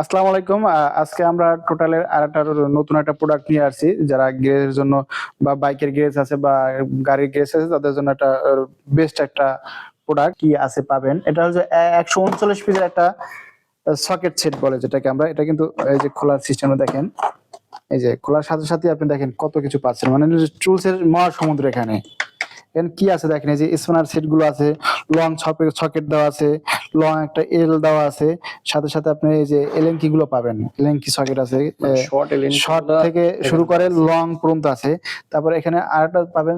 আসসালামু আলাইকুম। আজকে আমরা টোটালের আর একটা নতুন একটা প্রোডাক্ট নিয়ে আসছি, যারা গ্যারেজের জন্য বা বাইকের গ্যারেজ আছে বা গাড়ির গ্যারেজ আছে, তাদের জন্য একটা বেস্ট একটা প্রোডাক্ট কি আছে পাবেন। এটা হচ্ছে একশো উনচল্লিশ পিসের একটা সকেট সেট বলে যেটাকে আমরা। এটা কিন্তু এই যে খোলার সিস্টেমে দেখেন, এই যে খোলার সাথে সাথে আপনি দেখেন কত কিছু পাচ্ছেন। মানে টুলস এর মহা সমুদ্র এখানে। এখানে কি আছে দেখেন, এই যে স্পানার সেটগুলো আছে লং সকেট দেওয়া আছে। লং একটা এল দেওয়া আছে। সাথে সাথে আপনি এই যে এলএনকি গুলো পাবেন। এলএনকি সকেট আছে। শর্ট এলেন শর্ট থেকে শুরু করে লং পর্যন্ত আছে। তারপর এখানে আরেকটা পাবেন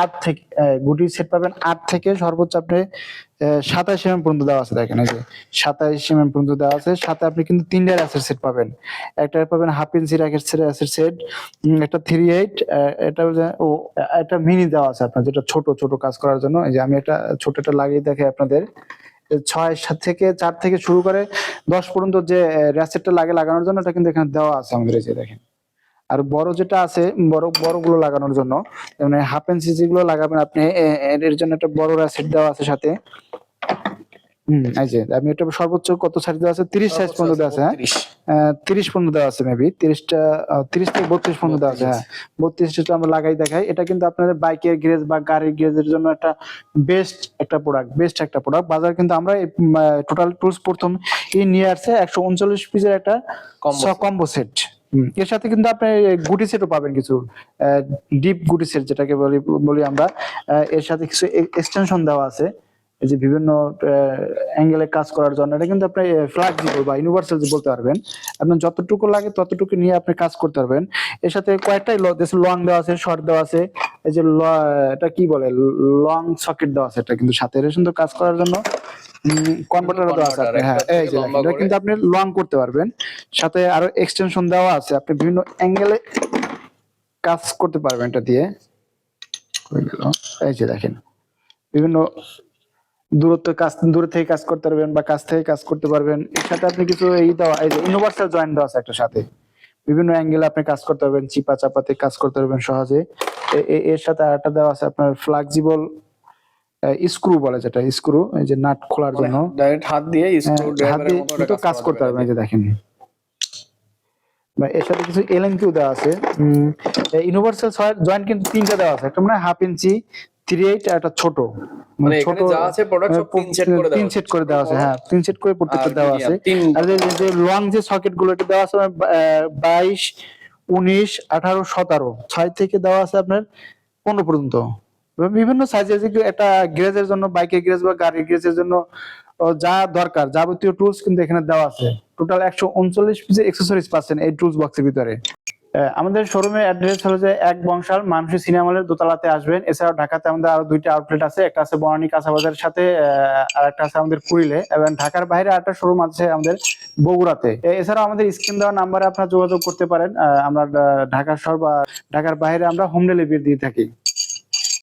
আট থেকে গুটি সেট পাবেন আট থেকে সর্বোচ্চ আপনি সাতাইশ এমএম পর্যন্ত দেওয়া আছে দেখেন। এই যে সাতাইশ এমএম পর্যন্ত দেওয়া আছে। সাথে আপনি কিন্তু তিনটা অ্যাসেট সেট পাবেন। একটা পাবেন হাফ ইঞ্চি অ্যাসেট সেট একটা থ্রি এইট এটা ও একটা মিনি দেওয়া আছে আপনার যেটা ছোট ছোট কাজ করার জন্য। এই যে আমি একটা ছোট একটা লাগিয়ে দেখাই আপনাদের। ছয় সাত থেকে চার থেকে শুরু করে দশ পর্যন্ত যে র্যাসেটটা লাগে লাগানোর জন্য এটা কিন্তু এখানে দেওয়া আছে আমাদের এই যে দেখেন। আর বড় যেটা আছে, বড় বড়গুলো লাগানোর জন্য মানে হাফ অ্যান্ড সিজি গুলো লাগাবেন আপনি এর জন্য একটা বড় র্যাসেট দেওয়া আছে সাথে। হুম এই যে আমি এটা সর্বোচ্চ কত সাইজ দেওয়া আছে? তিরিশ সাইজ পর্যন্ত দেওয়া আছে হ্যাঁ? তিরিশ পর্যন্ত দেওয়া আছে মেবি তিরিশটা তিরিশ থেকে বত্রিশ পর্যন্ত দেওয়া আছে হ্যাঁ। বত্রিশটা আমরা লাগাই দেখাই এটা কিন্তু আপনাদের বাইকের গ্যারেজ বা গাড়ির গ্যারেজের জন্য একটা বেস্ট একটা প্রোডাক্ট বেস্ট একটা প্রোডাক্ট বাজার কিন্তু আমরা টোটাল টুলস প্রথম এই নিয়ে আসছে একশো উনচল্লিশ পিসের একটা কম্বো সেট এর সাথে কিন্তু আপনি গুটি সেটও পাবেন কিছু ডিপ গুটি সেট যেটাকে বলি বলি আমরা। এর সাথে কিছু এক্সটেনশন দেওয়া আছে। এই যে বিভিন্ন অ্যাঙ্গেলে কাজ করার জন্য এটা কিন্তু আপনি ফ্লেক্সিবল বা ইউনিভার্সাল বলতে পারবেন আপনার যতটুকু লাগে ততটুকু নিয়ে আপনি কাজ করতে পারবেন। এর সাথে কয়েকটাই লং দেওয়া আছে শর্ট দেওয়া আছে এই যে এটা কি বলে? লং সকেট দেওয়া আছে এটা কিন্তু সাথে সুন্দর কাজ করার জন্য। কনভার্টার দেওয়া আছে হ্যাঁ এই যে এটা কিন্তু আপনি লং করতে পারবেন। সাথে আরও এক্সটেনশন দেওয়া আছে আপনি বিভিন্ন অ্যাঙ্গেলে কাজ করতে পারবেন এটা দিয়ে? এই যে দেখেন বিভিন্ন দূরত্ব কাজ দূর থেকে কাজ করতে পারবেন বা কাছ থেকে কাজ করতে পারবেন। এর সাথে আপনি কিছু এই দেওয়া এই যে ইউনিভার্সাল জয়েন্ট দেওয়া আছে একটা সাথে। বিভিন্ন অ্যাঙ্গেলে আপনি কাজ করতে পারবেন চিপা চাপাতে কাজ করতে পারবেন সহজে। এর সাথে আরেকটা দেওয়া আছে আপনার ফ্লেক্সিবল স্ক্রু বলে যেটা স্ক্রু এই যে নাট খোলার জন্য। ডাইরেক্ট হাত দিয়ে স্ক্রু হ্যাঁ, ড্রাইভারের মতো কিন্তু কাজ করতে পারবেন এই যে দেখেন। বা এর সাথে কিছু এলএনকিউ দেওয়া আছে। ইউনিভার্সাল জয়েন্ট কিন্তু তিনটা দেওয়া আছে একটা মানে হাফ ইঞ্চি থ্রি এইট একটা ছোট। মানে এখানে যা আছে product সব তিন set করে দেওয়া তিন সেট করে দেওয়া আছে হ্যাঁ তিন সেট করে প্রত্যেকটা দেওয়া আছে। আর যে লং যে সকেটগুলো এটা দেওয়া আছে বাইশ উনিশ আঠারো সতেরো। ছয় থেকে দেওয়া আছে আপনার পনেরো পর্যন্ত। এবং বিভিন্ন সাইজের একটা গ্যারেজের জন্য বাইকের গ্যারেজ বা গাড়ির গ্যারেজের জন্য যা দরকার যাবতীয় টুলস কিন্তু এখানে দেওয়া আছে। টোটাল একশো উনচল্লিশ পিসের এক্সেসরিজ পাচ্ছেন এই টুলস বক্সের ভিতরে। আমাদের শোরুমের অ্যাড্রেস হলো যে এক বংশাল মানুষের সিনেমা হলের দোতলাতে আসবেন। এছাড়াও ঢাকাতে আমাদের আরও দুইটা আউটলেট আছে। একটা আছে বনানী কাঁচাবাজারের সাথে আর একটা আছে আমাদের কুড়িলে। এবং ঢাকার বাইরে আরেকটা শোরুম আছে আমাদের বগুড়াতে। এছাড়াও আমাদের স্ক্রিন দেওয়া নাম্বারে আপনারা যোগাযোগ করতে পারেন। আমরা ঢাকা শহর বা ঢাকার বাইরে আমরা হোম ডেলিভারি দিয়ে থাকি।